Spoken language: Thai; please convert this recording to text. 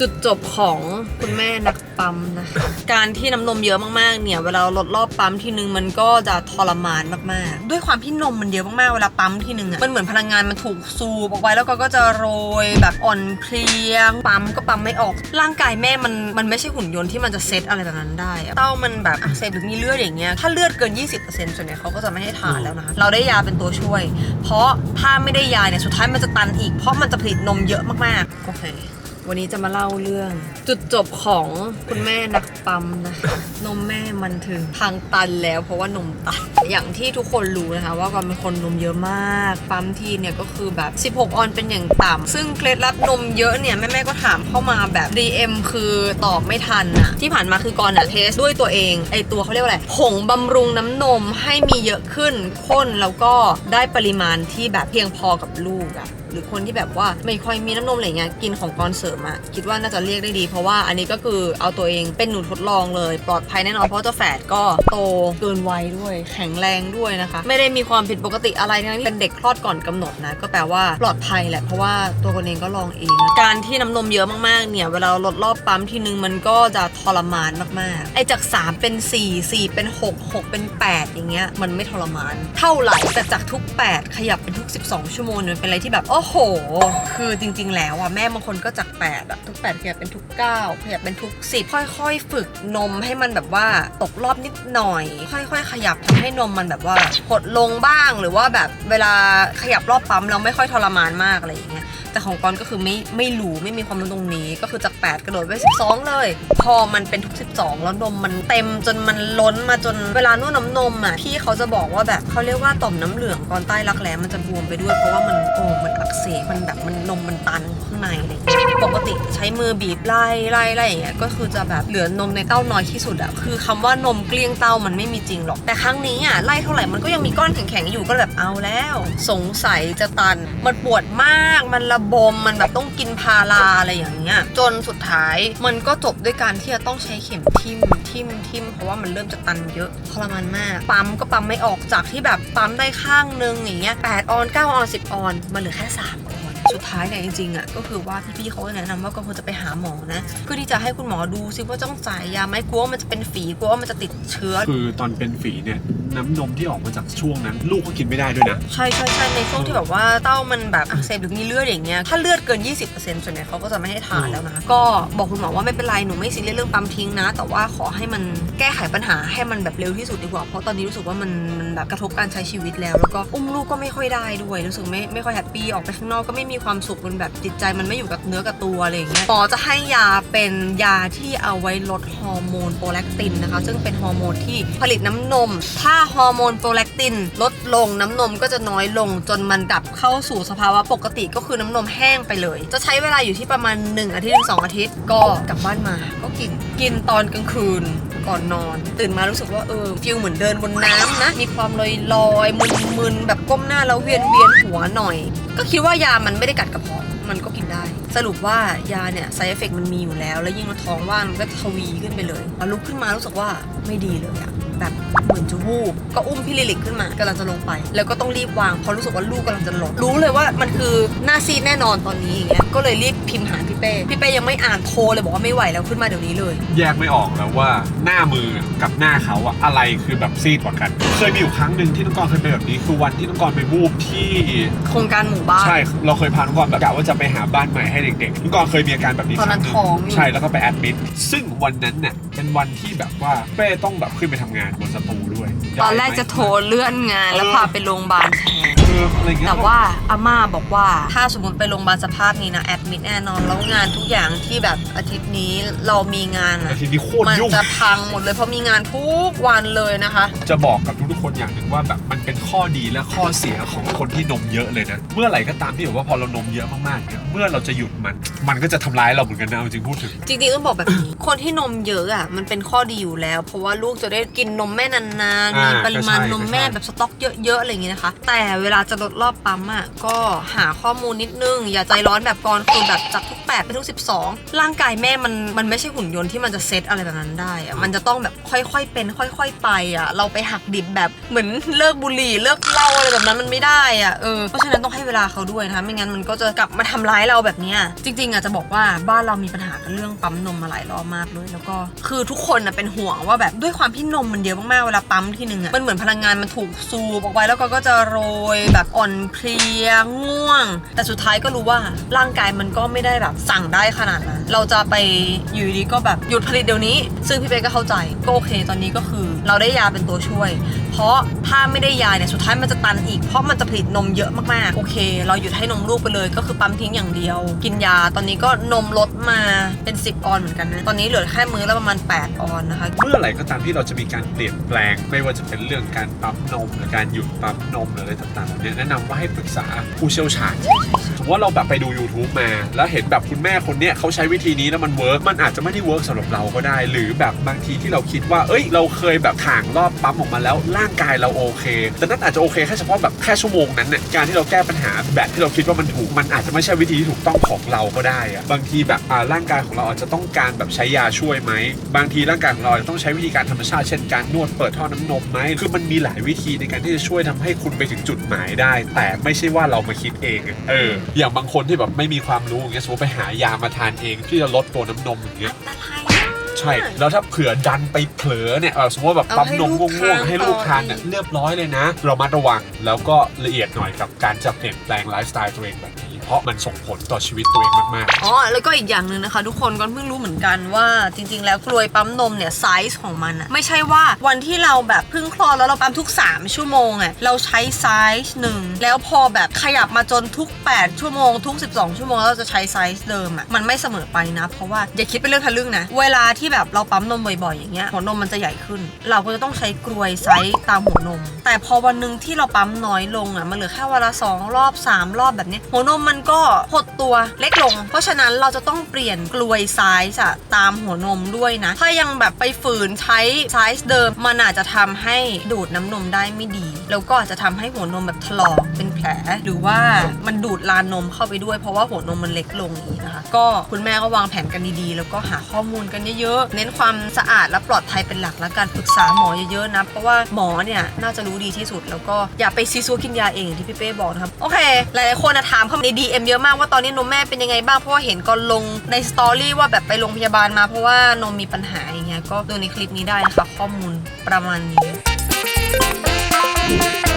จุดจบของคุณแม่นักปั๊มนะคะ การที่น้ำนมเยอะมากๆ เนี่ย เวลาลดรอบปั๊มทีนึงมันก็จะทรมานมากๆ ด้วยความที่นมมันเยอะมากๆ เวลาปั๊มทีนึงอะมันเหมือนพลังงานมันถูกสูบออกไปแล้วก็ก็จะโรยแบบอ่อนเพลียปั๊มก็ปั๊มไม่ออก ร่างกายแม่มันมันไม่ใช่หุ่นยนต์ที่มันจะเซตอะไรแบบนั้นได้เต้ามันแบบอักเสบหรือมีเลือดอย่างเงี้ย ถ้าเลือดเกิน 20%ส่วนใหญ่เขาก็จะไม่ให้ทานแล้วนะคะ เราได้ยาเป็นตัวช่วย เพราะถ้าไม่ได้ยาเนี่ยสุดท้ายมันจะตันอีก เพราะมันจะผลิตนมเยอะมากๆ โอเค วันนี้จะมาเล่าเรื่อง จุดจบของคุณแม่นักปั๊มนะคะนมแม่มันถึงทางตันแล้ว เพราะว่านมตันอย่างที่ทุกคนรู้นะคะ ว่าก่อนเป็นคนนมเยอะมาก ปั๊มทีเนี่ยก็คือแบบ 16 ออนเป็นอย่างต่ำซึ่งเคล็ดลับนมเยอะเนี่ยแม่ๆก็ถามเข้ามาแบบ DM คือตอบไม่ทันอะที่ผ่านมาคือก่อนอะเทสด้วยตัวเองไอตัวเขาเรียกว่าอะไรผงบำรุงน้ำนมให้มีเยอะขึ้นข้นแล้วก็ได้ปริมาณที่แบบเพียงพอกับลูกอะ หรือคนที่แบบว่าไม่ค่อยมีน้ำนมอะไรเงี้ยกินของกรเสริมอะคิดว่าน่าจะเรียกได้ดี เพราะว่าอันนี้ก็คือเอาตัวเองเป็นหนูทดลองเลย ปลอดภัยแน่นอนเพราะว่าเจ้าแฝดก็โตเกินวัยด้วย แข็งแรงด้วยนะคะ ไม่ได้มีความผิดปกติอะไรทั้งที่เป็นเด็กคลอดก่อนกำหนดนะก็แปลว่าปลอดภัยแหละเพราะว่าตัวคนเองก็ลองเอง การที่น้ำนมเยอะมากๆเนี่ยเวลาลดรอบปั๊มทีนึงมันก็จะทรมานมากๆไอ้จาก 3 เป็น 4 4 เป็น 6 6 เป็น 8 อย่างเงี้ยมันไม่ทรมาน เท่าไหร่แต่จากทุก 8 ขยับเป็นทุก 12 ชั่วโมงมันเป็นอะไรที่แบบโอ้โห คือจริง ๆ แล้วอะแม่บางคนก็จาก8อะทุก8ขยับเป็นทุก9ขยับเป็นทุก10ค่อยๆ ฝึกนมให้มันแบบว่าตกรอบนิดหน่อย ค่อย ๆ ขยับทำให้นมมันแบบว่าหดลงบ้างหรือว่าแบบเวลาขยับรอบปั๊มเราไม่ค่อยทรมานมากอะไรอย่างเงี้ยแต่ของกอนก็คือไม่ไม่รู้ไม่มีความรู้ตรงนี้ ก็คือจาก 8 กระโดดไป 12 เลย พอมันเป็นทุก 12 แล้วนมมันเต็มจนมันล้นมาจนเวลานวดน้ำนมอะพี่เขาจะบอกว่าแบบเขาเรียกว่าต่อมน้ำเหลืองกอนใต้รักแร้มันจะบวมไปด้วยเพราะว่ามันโอ้มันอักเสบมันแบบมันนมมันตันข้างในเงี้ยปกติใช้มือบีบไล่ไล่ไล่อย่างเงี้ยก็คือจะแบบเหลือนมในเต้าน้อยที่สุดอะคือคำว่านมเกลี้ยงเต้ามันไม่มีจริงหรอกแต่ครั้งนี้อะไล่เท่าไหร่มันก็ยังมีก้อนแข็งๆอยู่ก็แบบเอาแล้ว สงสัยจะตัน มันปวดมากมันระบมมันแบบต้องกินพาราอะไรอย่างเงี้ยจนสุดท้ายมันก็จบด้วยการที่จะต้องใช้เข็มทิ่มทิ่มทิ่มเพราะว่ามันเริ่มจะตันเยอะทรมานมากปั๊มก็ปั๊มไม่ออกจากที่แบบปั๊มได้ข้างนึงอย่างเงี้ย8ออน9ออน10ออนมันเหลือแค่3ออน สุดท้ายเนี่ยจริงๆอะก็คือว่าพี่ๆเขาก็แนะนำว่าก็ควรจะไปหาหมอนะเพื่อที่จะให้คุณหมอดูซิว่าต้องจ่ายยาไหมกลัวว่ามันจะเป็นฝีกลัวว่ามันจะติดเชื้อ คือตอนเป็นฝีเนี่ยน้ำนมที่ออกมาจากช่วงนั้น ลูกก็กินไม่ได้ด้วยนะใช่ใช่ใช่ในช่วงที่แบบว่าเต้ามันแบบอักเสบหรือมีเลือดอย่างเงี้ยถ้าเลือดเกิน 20%ส่วนใหญ่เขาก็จะไม่ให้ทานแล้วนะก็บอกคุณหมอว่าไม่เป็นไรหนูไม่ซีเรียสเรื่องปั๊มทิ้งนะ แต่ว่าขอให้มันแก้ไขปัญหาให้มันแบบเร็วที่สุดดีกว่าเพราะตอนนี้รู้สึกว่ามันมันแบบกระทบการใช้ชีวิตแล้ว แล้วก็อุ้มลูกก็ไม่ค่อยได้ด้วยรู้สึกไม่ไม่ค่อยแฮปปี้ออกไปข้างนอกก็ไม่มีความสุขมันแบบจิตใจมันไม่อยู่กับเนื้อกับตัวอะไรอย่างเงี้ยหมอจะให้ยาเป็นยาที่เอาไว้ลดฮอร์โมนโปรแลคตินนะคะ ซึ่งเป็นฮอร์โมนที่ผลิตน้ำนม ถ้าฮอร์โมนโปรแลคตินลดลงน้ำนมก็จะน้อยลงจนมันกลับเข้าสู่สภาวะปกติก็คือน้ำนมแห้งไปเลย จะใช้เวลาอยู่ที่ประมาณ 1 อาทิตย์ถึงสองอาทิตย์ก็กลับบ้านมาก็กินกินตอนกลางคืน ก่อนนอน ตื่นมารู้สึกว่าเออฟิลเหมือนเดินบนน้ำนะ มีความลอยลอยมุนมึนแบบก้มหน้าแล้วเวียนเวียนหัวหน่อย ก็คิดว่ายามันไม่ได้กัดกระเพาะมันก็กินได้ สรุปว่ายาเนี่ยไซเอฟเฟกมันมีอยู่แล้ว แล้วยิ่งเราท้องว่างมันก็ทวีขึ้นไปเลยพอลุกขึ้นมารู้สึกว่าไม่ดีเลยอะ แบบเหมือนจะวูบก็อุ้มพี่ลิลิกขึ้นมากำลังจะลงไป แล้วก็ต้องรีบวางเพราะรู้สึกว่าลูกกำลังจะหล่นรู้เลยว่ามันคือหน้าซีดแน่นอนตอนนี้อย่างเงี้ยก็เลยรีบพิมพ์หาพี่เป้พี่เป้ยังไม่อ่านโทรเลยบอกว่าไม่ไหวแล้วขึ้นมาเดี๋ยวนี้เลย แยกไม่ออกแล้วว่าหน้ามือกับหน้าเขาอะอะไรคือแบบซีดกว่ากัน เคยมีอยู่ครั้งหนึ่งที่น้องกรเคยเป็นแบบนี้คือวันที่น้องกรไปวูบที่ โครงการหมู่บ้าน ใช่ เราเคยพาน้องกรแบบกะว่าจะไปหาบ้านใหม่ให้เด็กๆน้องกรเคยมีอาการแบบนี้ตอนนั้นครั้งหท้องอยู่ ใช่แล้วก็ไปแอดมิดซึ่งวันนั้นเนี่ยเป็นวันที่แบบว่าเป้ต้องแบบขึ้นไปทำงานบนสตูด้วยตอนแรกจะโทรเลื่อนงานแล้วพาไปโรงพยาบาลแทนเอออะไรเงี้ยแต่ว่าอาม่าบอกว่าถ้าสมมติไปโรงพยาบาลสภาพนี้นะแอดมิดแน่นอนแล้วงานทุกอย่างที่แบบอาทิตย์นี้เรามีงานแต่อะทีนี้โคตรมันยุ่ง จะพังหมดเลยเพราะมีงานทุกวันเลยนะคะ จะบอกกับทุกๆคนอย่างหนึ่งว่าแบบมันเป็นข้อดีและข้อเสียของคนที่นมเยอะเลยนะ เมื่อไหร่ก็ตามที่แบบว่าพอเรานมเยอะมากๆเนี่ยเมื่อเราจะหยุดมัน มันก็จะทำร้ายเราเหมือนกันนะเอาจริงพูดถึง จริงๆต้องบอกแบบนี้ คนที่นมเยอะอะมันเป็นข้อดีอยู่แล้ว เพราะว่าลูกจะได้กินนมแม่นานๆ อ่ามีปริมาณก็ใช่นมแม่ก็ใช่ แบบสต็อกเยอะๆอะไรอย่างงี้นะคะ แต่เวลาลาจะลดรอบปั๊มอะก็หาข้อมูลนิดนึง อย่าใจร้อนแบบกรคือแบบจากทุก 8 ไปทุก 12 ร่างกายแม่มันมันไม่ใช่หุ่นยนต์ที่มันจะเซตอะไรแบบนั้นได้อะมันจะต้องแบบค่อยๆเป็น ค่อย ๆ ไปอะเราไปหักดิบแบบเหมือนเลิกบุหรี่เลิกเหล้าอะไรแบบนั้นมันไม่ได้อะเออเพราะฉะนั้นต้องให้เวลาเขาด้วยนะคะไม่งั้นมันก็จะกลับมาทำร้ายเราแบบเนี้ยจริงๆอะจะบอกว่าบ้านเรามีปัญหาเรื่องปั๊มนมมาหลายรอบมากเลยแล้วก็คือทุกคนอะเป็นห่วงว่าแบบด้วยความที่นมมันเยอะมากๆเวลาปั๊มที่หนึ่งอะมันเหมือนพลังงานมันถูกสูบออกไปแล้วก็ก็จะโรยแบบอ่อนเพลียง่วง แต่สุดท้ายก็รู้ว่าร่างกายมันก็ไม่ได้แบบสั่งได้ขนาดนั้นเราจะไปอยู่ดีก็แบบหยุดผลิตเดี๋ยวนี้ ซึ่งพี่เป๊กก็เข้าใจก็โอเคตอนนี้ก็คือ เราได้ยาเป็นตัวช่วย เพราะถ้าไม่ได้ยาเนี่ยสุดท้ายมันจะตันอีกเพราะมันจะผลิตนมเยอะมากๆ โอเค เราหยุดให้นมลูกไปเลย ก็คือปั๊มทิ้งอย่างเดียว กินยาตอนนี้ก็นมลดมาเป็น 10 ออนเหมือนกันนะ ตอนนี้เหลือแค่มื้อละประมาณ 8 ออนนะคะ เมื่อไหร่ก็ตามที่เราจะมีการเปลี่ยนแปลง ไม่ว่าจะเป็นเรื่องการปั๊มนมหรือการหยุดปั๊มนมหรืออะไรต่างๆเนี่ยแนะนำว่าให้ปรึกษาผู้เชี่ยวชาญสมมติว่าเราแบบไปดู YouTube มา แล้วเห็นแบบคุณแม่คนเนี้ยเขาใช้วิธีนี้แล้วมันเวิร์กมันอาจจะไม่ได้เวิร์กสำหรับเราก็ได้ หรือแบบบางทีที่เราคิดว่า เอ้ย เราเคยแบบถ่างรอบปั๊มออกมาแล้วร่างกายเราโอเค แต่นั่นอาจจะโอเคแค่เฉพาะแบบแค่ชั่วโมงนั้นเนี่ยการที่เราแก้ปัญหาแบบที่เราคิดว่ามันถูกมันอาจจะไม่ใช่วิธีที่ถูกต้องของเราก็ได้อะบางทีแบบอ่าร่างกายของเราอาจจะต้องการแบบใช้ยาช่วยไหมบางทีร่างกายของเราจะต้องใช้วิธีการธรรมชาติเช่นการนวดเปิดท่อน้ำนมไหมคือมันมีหลายวิธีในการที่จะช่วยทำให้คุณไปถึงจุดหมายได้ แต่ไม่ใช่ว่าเรามาคิดเองเอออย่างบางคนที่แบบไม่มีความรู้อย่างเงี้ยสมมติไปหายามาทานเองที่จะลดตัวน้ำนมอย่างเงี้ยอันตราย ใช่ แล้วถ้าเผื่อดันไปเผลอเนี่ยเออสมมติว่าแบบเอาปั๊มให้นมลูกง่วงทานๆให้ลูกทานเนี่ยต่ออีกเรียบร้อยเลยนะ เรามาระวังแล้วก็ละเอียดหน่อยกับการจะเปลี่ยนแปลงไลฟ์สไตล์ตัวเองแบบนี้ เพราะมันส่งผลต่อชีวิตตัวเองมากอ๋อแล้วก็อีกอย่างหนึ่งนะคะ ทุกคนก็เพิ่งรู้เหมือนกันว่าจริง ๆ แล้วกลวยปั๊มนมเนี่ยไซส์ของมันอะไม่ใช่ว่าวันที่เราแบบเพิ่งคลอดแล้วเราปั๊มทุก 3 ชั่วโมงอะเราใช้ไซส์หนึ่งแล้วพอแบบขยับมาจนทุก 8 ชั่วโมงทุก 12 ชั่วโมงแล้วเราจะใช้ไซส์เดิมอะมันไม่เสมอไปนะ เพราะว่าอย่าคิดเป็นเรื่องทะลึ่งนะเวลาที่แบบเราปั๊มนมบ่อยๆอย่างเงี้ยหัวนมมันจะใหญ่ขึ้น เราก็จะต้องใช้กลวยไซส์ตามหัวนม แต่พอวันหนึ่งที่เราปั๊มน้อยลงอะมันเหลือแค่วันละสองรอบสามรอบแบบเนี้ยหัวนมมันก็หดตัวเล็กลง เพราะฉะนั้นเราจะต้องเปลี่ยนกลวยไซส์อะตามหัวนมด้วยนะ ถ้ายังแบบไปฝืนใช้ไซส์เดิม มันอาจจะทำให้ดูดน้ำนมได้ไม่ดี แล้วก็อาจจะทำให้หัวนมแบบถลอกเป็นแผล หรือว่ามันดูดลานนมเข้าไปด้วย เพราะว่าหัวนมมันเล็กลงนี้นะคะ ก็คุณแม่ก็วางแผนกันดีๆ แล้วก็หาข้อมูลกันเยอะๆ เน้นความสะอาดและปลอดภัยเป็นหลักและการปรึกษาหมอเยอะๆนะ เพราะว่าหมอเนี่ยน่าจะรู้ดีที่สุด แล้วก็อย่าไปซีซัวกินยาเองที่พี่เป้บอกนะครับ โอเค หลายๆคนนะถามเข้ามาใน DM เยอะมากว่าตอนนี้นมแม่เป็นยังไงบ้าง เพราะว่าเห็นก่อนลงในสตอรี่ว่าแบบไปโรงพยาบาลมาเพราะว่านมมีปัญหาอย่างเงี้ย ก็ดูในคลิปนี้ได้นะคะข้อมูลประมาณนี้ Thank you.